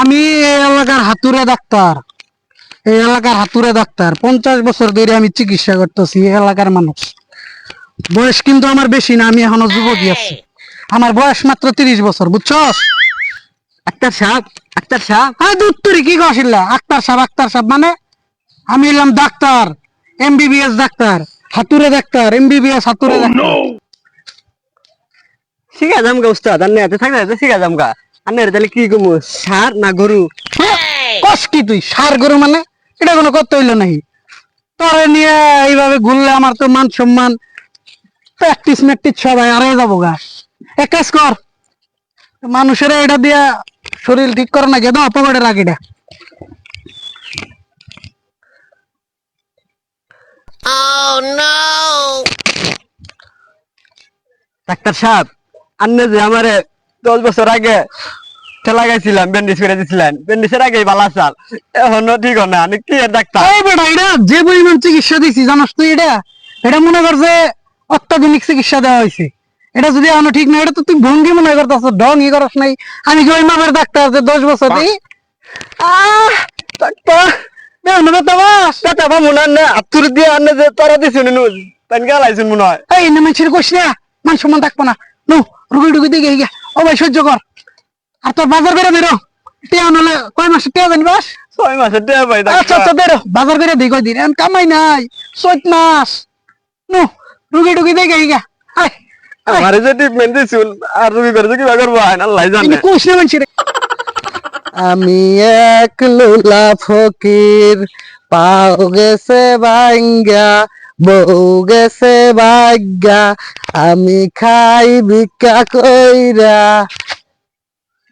আমি এই এলাকার হাতুরে ডাক্তার। এই এলাকার হাতুরে ডাক্তার। পঞ্চাশ বছর ধরে আমি চিকিৎসা করতেছি এই এলাকার মানুষ। বয়স কিন্তু আমার বেশি না আমি এখনও যুবকই আছি। আমার বয়স মাত্র তিরিশ বছর বুঝছস? আক্তার সাহেব আক্তার সাহেব হ্যাঁ দূর তুরি কি কছিলা আক্তার সাহেব আক্তার সাহেব মানে? আমি এলাম ডাক্তার এমবিবিএস ডাক্তার হাতুরে ডাক্তার এমবিবিএস হাতুরে ডাক্তার। শিখা যাম গা উস্তাদ আন্নে হাতে থাকলে হাতে শিখা যাম গা তাহলে কি কমু? সার না গরু? কস কি তুই? সার গরু মানে? এটা কোনো করতে হইল নাকি? তোরে নিয়ে এইভাবে ঘুরলে আমার তো মান সম্মান। প্র্যাকটিস ম্যাকটিস সবাই আরে যাব গা। এক কাজ কর। মানুষের এটা দিয়া শরীর ঠিক করে না গেদা পকেটে রাখ এটা। ডাক্তার সাহেব আন্নে যে আমারে দশ বছর আগে ঠেলা গাইছিলাম ব্যান্ডেজ করে দিছিলেন। ব্যান্ডেজের আগে বালা চাল। এখনও ঠিক না আমি কি ডাক্তার? এই বেটা এটা যে পরিমাণ চিকিৎসা দিছি জানাস তুই এটা? এটা মনে কর যে অত্যাধুনিক চিকিৎসা দেওয়া হয়েছে এটা যদি এখনও ঠিক না এটা তো তুই ভঙ্গি মনে করতেছ ঢং ই করস নাই। আমি কি ওই মাপের ডাক্তার যে দশ বছর দিই? আহ ডাক্তার। বেউন বেতা বাস। বেটা বা মনে না আত্তুর দিয়ে আন্নে যে তোরা দিছি নুন পেন গালাইছেন মনে হয়। এই না মানুষের কইস না মান সম্মান থাকব না। নো রুগী টুগি দিকে গিয়া ও ভাই সহ্য কর। আর তোর বাজার বেরো বেরো। টিয়া নলে কয় মাসে টিয়া জানি বাস? ছয় মাসের টেয়া পাই আচ্ছা আচ্ছা বেরো। বাজার বেরো দিই কয়দিন। এখন কামাই নাই। চৈত মাস। নো রুগী টুগি গিয়া আয় আয়। আমারে যে ট্রিটমেন্ট দিছুন আর রুগী করে যে কিবা করব আইন আল্লাহ জানে। কইস না মানুষের আমি এক লোলা ফকির পাও গেছে ভাঙ্গা বউ গেছে ভাগ্যা আমি খাই ভিক্ষা কইরা।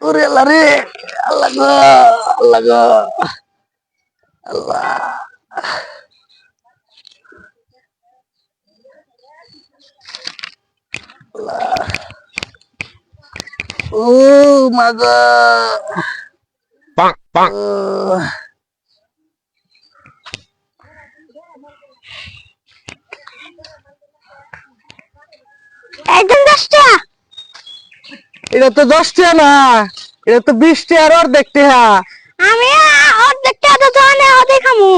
ওরে আল্লাহ রে আল্লাহ গো আল্লাহ গো আল্লাহ। ও মাগো ও। একদম দশটা। এটা তো দশ টাকা না এটা তো বিশ টাকার অর্ধেক টাকা আমি অর্ধেকটা তো জানে অর্ধেক খামু।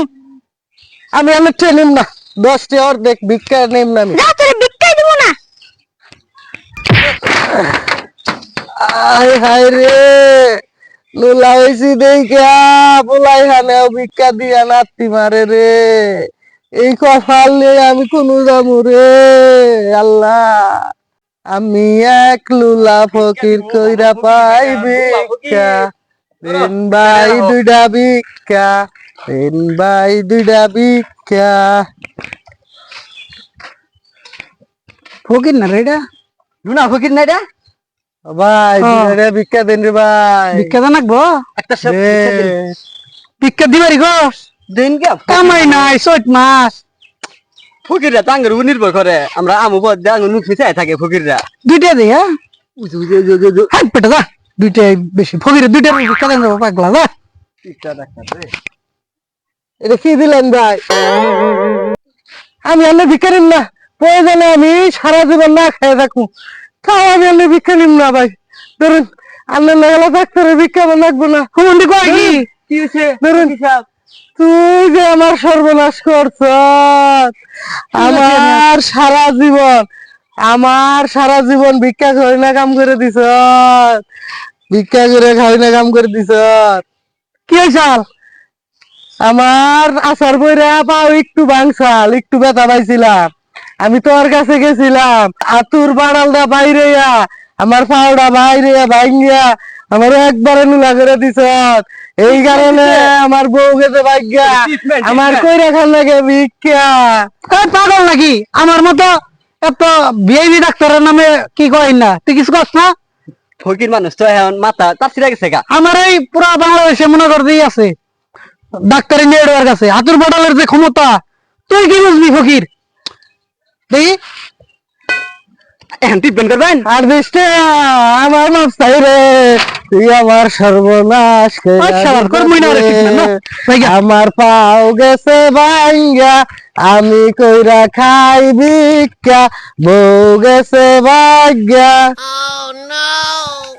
আমি টাকা নিম না দশ টাকা অর্ধেক ভিক্ষা নিম না আমি। যা তোরে দিব না। আয় হায় রে নুলা হয়েছি দেখা পোলাই হানেও ভিক্ষা দিয়া নাতি মারে রে। এই কপাল নিয়ে আমি কোনো যাব রে আল্লাহ। আমি এক লুলা ফকির কইরা পাই ভিক্ষা। তিন ভাই দুইটা ভিক্ষা তিন ভাই দুইটা ভিক্ষা। ফকির না রে এটা? লুনা ফকির নাই রে ভাই। দুইটা ভিক্ষা দেন রে ভাই। ভিক্ষা জানাকবো একটা ভিক্ষা দিবারি গস দিন কে কামাই নাই চৈত মাস। ফকিররা তো আঙ্গুর উপর নির্ভর করে। আমরা আমু দিয়ে আঙ্গুর মুখ মিশাই থাকে ফকিররা। দুইটা হ্যাঁ? হাত পেটে যা। দুইটাই বেশি। দুইটা পাগলা যা। এটা কি দিলেন ভাই? আমি আনলে ভিক্ষা নিম না। প্রয়োজনে আমি সারা জীবন না খেয়ে থাকব। তাও আমি আনলে ভিক্ষা নিম না ভাই। ধরুন আনলে লাগালা ডাক্তারের ভিক্ষা লাগবো না। হুমন্দি কয় কি? কি হয়েছে ধরুন। তুই যে আমার সর্বনাশ করছ আমার সারা জীবন আমার সারা জীবন ভিক্ষা করে না কাম করে দিছ ভিক্ষা করে খাই না কাম করে দিছ কি হয়েছাল আমার আসার বইরা পাও একটু বাংসাল একটু ব্যথা পাইছিলাম। আমি তোর কাছে গেছিলাম আতুর বাড়ালটা বাইরে আমার পাউডা বাইরে ভাঙ্গিয়া আমার একবারে নুলা করে দিছ এই কারণে আমার বউ গেছে ভাগ্যা। আমার কই রাখার লাগে ভিক্ষা। এই পাগল নাকি? আমার মতো এত ভিআইপি ডাক্তারের নামে কি কয় না? তুই কিছু কস না? ফকির মানুষ তো এখন মাথা তার ছিড়া গেছে গা। আমার এই পুরা বাংলাদেশে মনে কর দিয়ে আছে। ডাক্তারি নেড়ওয়ার আছে হাতুর বটলের যে ক্ষমতা তুই কি বুঝবি ফকির? দেখি। এখন ট্রিটমেন্ট করবেন? আর দেশটা আমার মাস্তাই রে। তুই আমার সর্বনাশ আচ্ছা। আমার পাও গেছে ভাঙ্গা আমি কইরা খাই ভিক্ষা বউ গেছে ভাগ্যা Oh!